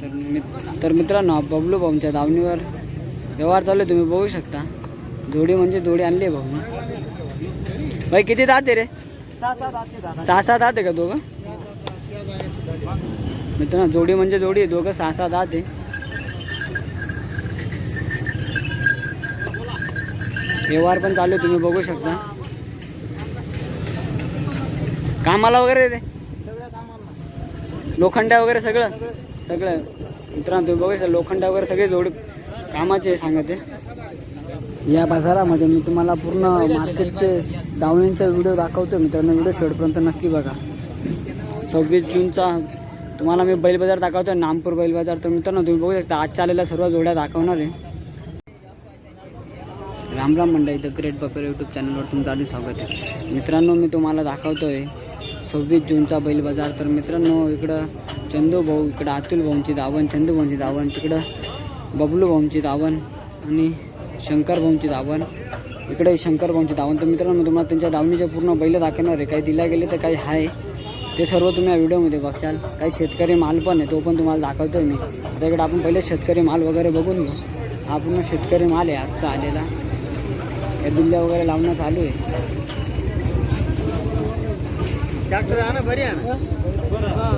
तर मित तर मित्रांनो बबलू भाऊंच्या दावणीवर व्यवहार चालू आहे तुम्ही बघू शकता. जोडी म्हणजे जोडी आणली आहे भाऊ भाई किती दात आहे रे? सहा सात सहा दात आहे का दोघं? मित्रांनो जोडी म्हणजे जोडी आहे दोघं सहा सात दात आहे. व्यवहार पण चालू आहे तुम्ही बघू शकता. कामाला वगैरे ते? लोखंड्या वगैरे सगळं? सगळं. मित्रांनो तुम्ही बघू शकता वगैरे सगळे जोड कामाचे आहे सांगत आहे. या बाजारामध्ये मी तुम्हाला पूर्ण मार्केटचे दावणींचा व्हिडिओ दाखवतो मित्रांनो. व्हिडिओ शेवटपर्यंत नक्की बघा. सव्वीस जूनचा तुम्हाला मी बैल बाजार दाखवतो नामपूर बैल बाजार. तर मित्रांनो तुम्ही बघू शकता आजच्या आलेल्या सर्व जोड्या दाखवणार आहे. राम राम मंडळी द ग्रेट बपर यूट्यूब चॅनलवर तुमचं आधी स्वागत आहे. मित्रांनो मी तुम्हाला दाखवतो आहे सव्वीस जूनचा बैल बाजार. तर मित्रांनो इकडं चंदू भाऊ इकडं अतुल भाऊंची दावण चंदू भाऊंची दावण तिकडं बबलू भाऊंची दावण आणि शंकर भाऊंची दावण इकडे शंकर भाऊंची दावण तर मित्रांनो तुम्हाला त्यांच्या दावणीचे पूर्ण बैल दाखवणार आहे. काही दिल्या गेले तर काही आहे ते सर्व तुम्ही या व्हिडिओमध्ये बघशाल. काही शेतकरी माल पण आहे तो पण तुम्हाला दाखवतो आहे मी. आता इकडे आपण पहिले शेतकरी माल वगैरे बघून घेऊ. हा पूर्ण शेतकरी माल आहे आजचा आलेला. या बिल्ल्या वगैरे लावणं चालू आहे. ट्रॅक्टर आणा बरी आणा हा.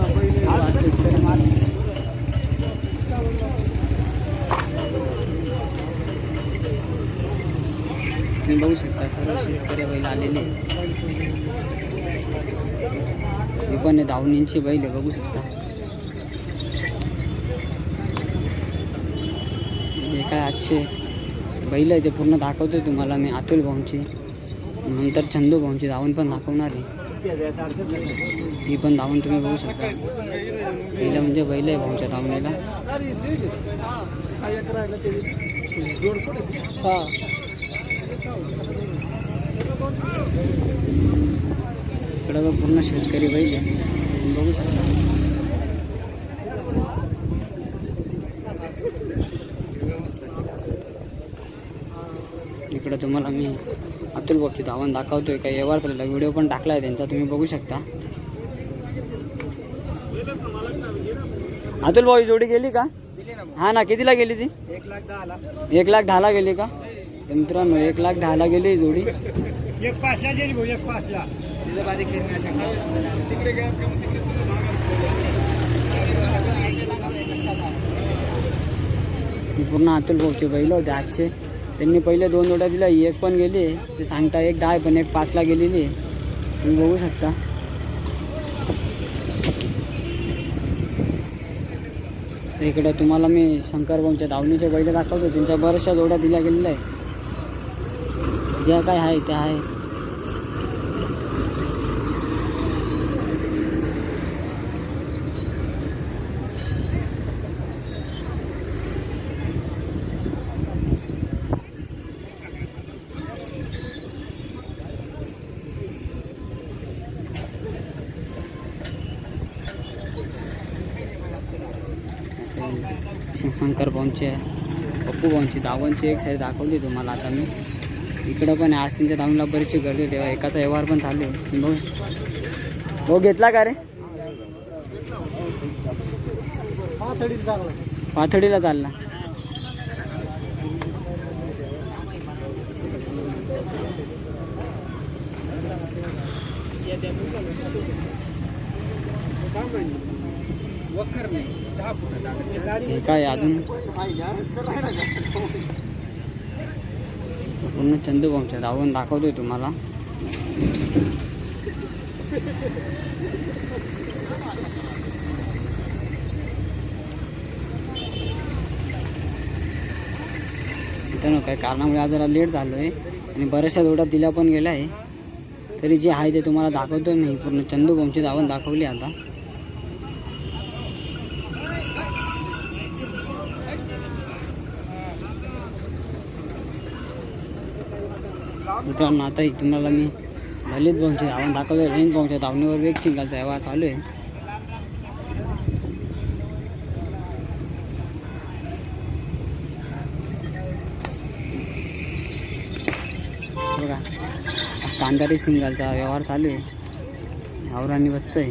तुम्ही बघू शकता सर्व शेतकरी बैल आलेले. हे पण आहे दावणींची बैल आहे बघू शकता. हे काय आजचे बैल आहे ते पूर्ण दाखवतोय तुम्हाला मी अतुल भाऊंची नंतर चंदू भाऊंची धावण पण दाखवणार आहे. ही पण धावून तुम्ही बघू शकता. पहिलं म्हणजे बैल आहे भाऊच्या धावणीला इकडं बघ पूर्ण शेतकरी बैल आहे. बघू शकता. इकडं तुम्हाला मी अतुल बाबची धावण दाखवतोय. काही व्यवहार केलेला व्हिडिओ पण टाकला आहे त्यांचा. तुम्ही बघू शकता. अतुल भाऊ जोडी गेली का? हा ना कितीला गेली ती? एक लाख दहा लाख एक लाख दहाला गेली का? तर मित्रांनो एक लाख दहाला गेली जोडी. एक पाचला गेली भाऊ एक पाचला. पूर्ण अतुल भाऊचे बैल होते आजचे. त्यांनी पहिले दोन जोड्या दिल्या एक पण गेली. ते सांगता एक दहा आहे पण एक पाचला गेलेली तुम्ही बघू शकता. इकडे तुम्हाला मी शंकर भाऊंच्या धावणीच्या बैल दाखवतो. त्यांच्या बऱ्याचशा जोड्या दिल्या गेलेल्या आहे ज्या काय आहे त्या आहे. शंकर भाऊंचे पप्पू भाऊंची दावणची एक साईड दाखवली तुम्हाला आता मी. इकडं पण आहे. आज त्यांच्या दावणीला बरीचशी गर्दी तेव्हा एकाचा व्यवहार पण चालू आहे बघू भाऊ घेतला का रे? हा पाथडीला चालला. वखर दहा फुट हे काय अजून? पूर्ण चंदू भाऊंच्या धावून दाखवतोय तुम्हाला. मित्रांनो काही कारणामुळे आज जरा लेट झालो आहे आणि बऱ्याचशा जोड्या दिल्या पण गेल्या आहे. तरी जे आहे ते तुम्हाला दाखवतोय मी. पूर्ण चंदू भाऊंची धावण दाखवली आता. मित्रांनो आता तुम्हाला मी ललित भाऊंचे धावण दाखवतो रेन भाऊंच्या धावणीवर वेग सिंगलचा व्यवहार चालू आहे. बघा कांदारी सिंगलचा व्यवहार चालू आहे. आवरांनी बच्च आहे.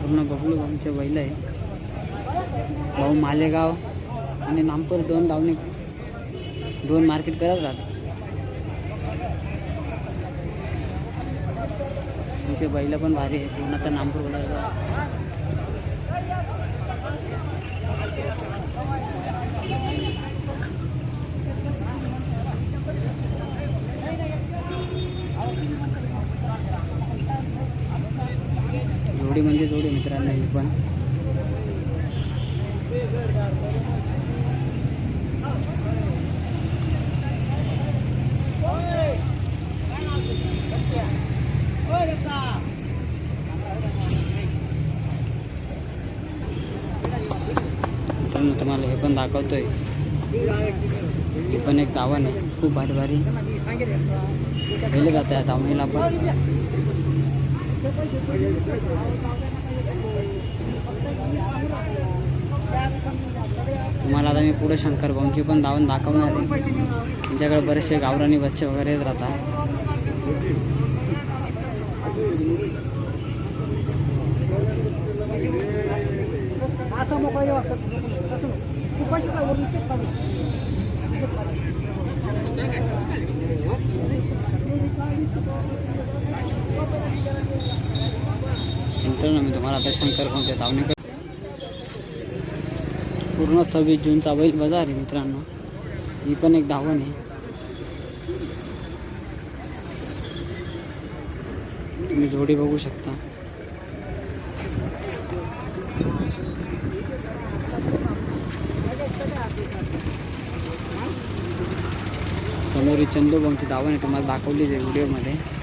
पूर्ण बबलू भाऊंचे बैल आहे. भाऊ मालेगाव आणि नामपूर दोन धावणे दोन मार्केट करत राहतात. तुमचे बैल पण भारी आहे पूर्ण आता नामपूर बोलायला जोडी म्हणजे जोडी मित्रांनो ही पण. मित्रांनो तुम्हाला हे पण दाखवतोय. ही पण एक दावण आहे. खूप भारी भारी. गेले जाते या दावणीला पण. तुम्हाला आता मी पुढे शंकर भाऊंची पण धावून दाखवणार आहे. त्यांच्याकडे बरेचसे गावरानी बच्चे वगैरे येत राहतात. मित्रांनो मी तुम्हाला आता शंकर कोणत्या धावणी पूर्ण सव्वीस जूनचा बैल बाजार आहे मित्रांनो. ही पण एक धावण आहे. तुम्ही जोडी बघू शकता. समोर चंदू भाऊंची धावण आहे तुम्हाला दाखवली आहे व्हिडिओमध्ये.